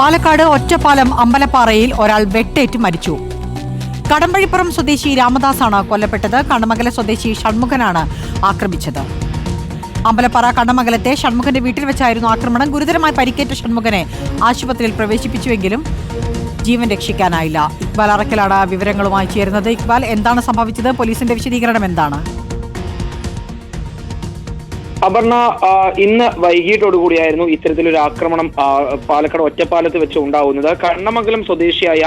പാലക്കാട് ഒറ്റപ്പാലം അമ്പലപ്പാറയിൽ ഒരാൾ വെട്ടേറ്റ് മരിച്ചു. കടമ്പഴിപ്പുറം സ്വദേശി രാമദാസാണ് കൊല്ലപ്പെട്ടത്. കണ്ണമംഗല സ്വദേശി ഷൺമുഖനാണ് ആക്രമിച്ചത്. അമ്പലപ്പാറ കണ്ണമംഗലത്തെ ഷൺമുഖന്റെ വീട്ടിൽ വെച്ചായിരുന്നു ആക്രമണം. ഗുരുതരമായി പരിക്കേറ്റ ഷൺമുഖനെ ആശുപത്രിയിൽ പ്രവേശിപ്പിച്ചുവെങ്കിലും ജീവൻ രക്ഷിക്കാനായില്ല. ഇക്ബാൽ അറക്കലാണ് വിവരങ്ങളുമായി ചേരുന്നത്. ഇക്ബാൽ എന്താണ് സംഭവിച്ചത്? പോലീസിന്റെ വിശദീകരണം എന്താണ്? അപർണ ഇന്ന് വൈകിട്ടോടുകൂടിയായിരുന്നു ഇത്തരത്തിലൊരു ആക്രമണം പാലക്കാട് ഒറ്റപ്പാലത്ത് വെച്ച് ഉണ്ടാവുന്നത്. കണ്ണമംഗലം സ്വദേശിയായ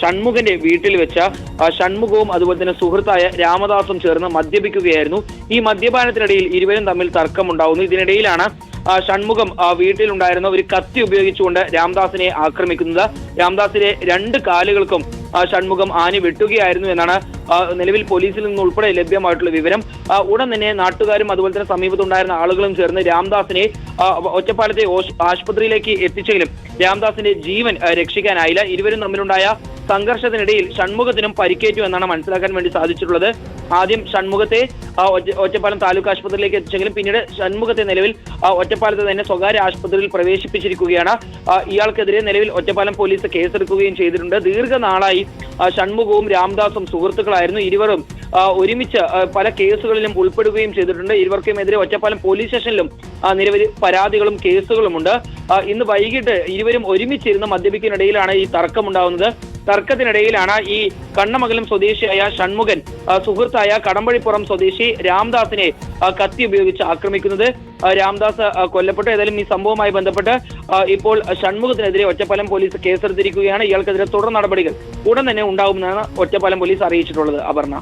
ഷൺമുഖന്റെ വീട്ടിൽ വെച്ച ഷൺമുഖവും അതുപോലെ തന്നെ സുഹൃത്തായ രാമദാസും ചേർന്ന് മദ്യപിക്കുകയായിരുന്നു. ഈ മദ്യപാനത്തിനിടയിൽ ഇരുവരും തമ്മിൽ തർക്കമുണ്ടാവുന്നു. ഇതിനിടയിലാണ് ഷൺമുഖം വീട്ടിലുണ്ടായിരുന്ന ഒരു കത്തി ഉപയോഗിച്ചുകൊണ്ട് രാംദാസിനെ ആക്രമിക്കുന്നത്. രാംദാസിന്റെ രണ്ട് കാലുകൾക്കും ഷൺമുഖം ആനി വെട്ടുകയായിരുന്നു എന്നാണ് നിലവിൽ പോലീസിൽ നിന്ന് ഉൾപ്പെടെ ലഭ്യമായിട്ടുള്ള വിവരം. ഉടൻ തന്നെ നാട്ടുകാരും അതുപോലെ തന്നെ സമീപത്തുണ്ടായിരുന്ന ആളുകളും ചേർന്ന് രാംദാസിനെ ഒറ്റപ്പാലത്തെ ആശുപത്രിയിലേക്ക് എത്തിച്ചെങ്കിലും രാംദാസിന്റെ ജീവൻ രക്ഷിക്കാനായില്ല. ഇരുവരും തമ്മിലുണ്ടായ സംഘർഷത്തിനിടയിൽ ഷൺമുഖത്തിനും പരിക്കേറ്റു എന്നാണ് മനസ്സിലാക്കാൻ വേണ്ടി സാധിച്ചിട്ടുള്ളത്. ആദ്യം ഷൺമുഖത്തെ ഒറ്റപ്പാലം താലൂക്ക് ആശുപത്രിയിലേക്ക് എത്തിച്ചെങ്കിലും പിന്നീട് ഷൺമുഖത്തെ നിലവിൽ ഒറ്റപ്പാലത്തെ തന്നെ സ്വകാര്യ ആശുപത്രിയിൽ പ്രവേശിപ്പിച്ചിരിക്കുകയാണ്. ഇയാൾക്കെതിരെ നിലവിൽ ഒറ്റപ്പാലം പോലീസ് കേസെടുക്കുകയും ചെയ്തിട്ടുണ്ട്. ദീർഘനാളായി ഷൺമുഖവും രാംദാസും സുഹൃത്തുക്കളായിരുന്നു ഇരുവരും. ഒരുമിച്ച് പല കേസുകളിലും ഉൾപ്പെടുകയും ചെയ്തിട്ടുണ്ട്. ഇരുവർക്കുമെതിരെ ഒറ്റപ്പാലം പോലീസ് സ്റ്റേഷനിലും നിരവധി പരാതികളും കേസുകളുമുണ്ട്. ഇന്ന് വൈകിട്ട് ഇരുവരും ഒരുമിച്ചിരുന്ന് മദ്യപിക്കുന്നതിനിടയിലാണ് ഈ തർക്കമുണ്ടാകുന്നത് തർക്കത്തിനിടയിലാണ് ഈ കണ്ണമംഗലം സ്വദേശിയായ ഷൺമുഖൻ സുഹൃത്തായ കടമ്പഴിപ്പുറം സ്വദേശി രാംദാസിനെ കത്തി ഉപയോഗിച്ച് ആക്രമിക്കുന്നത്. രാംദാസ് കൊല്ലപ്പെട്ടു. ഏതായാലും ഈ സംഭവവുമായി ബന്ധപ്പെട്ട് ഇപ്പോൾ ഷൺമുഖത്തിനെതിരെ ഒറ്റപ്പാലം പോലീസ് കേസെടുത്തിരിക്കുകയാണ്. ഇയാൾക്കെതിരെ തുടർ നടപടികൾ ഉടൻ തന്നെ ഉണ്ടാകുമെന്നാണ് ഒറ്റപ്പാലം പോലീസ് അറിയിച്ചിട്ടുള്ളത്. അപർണ.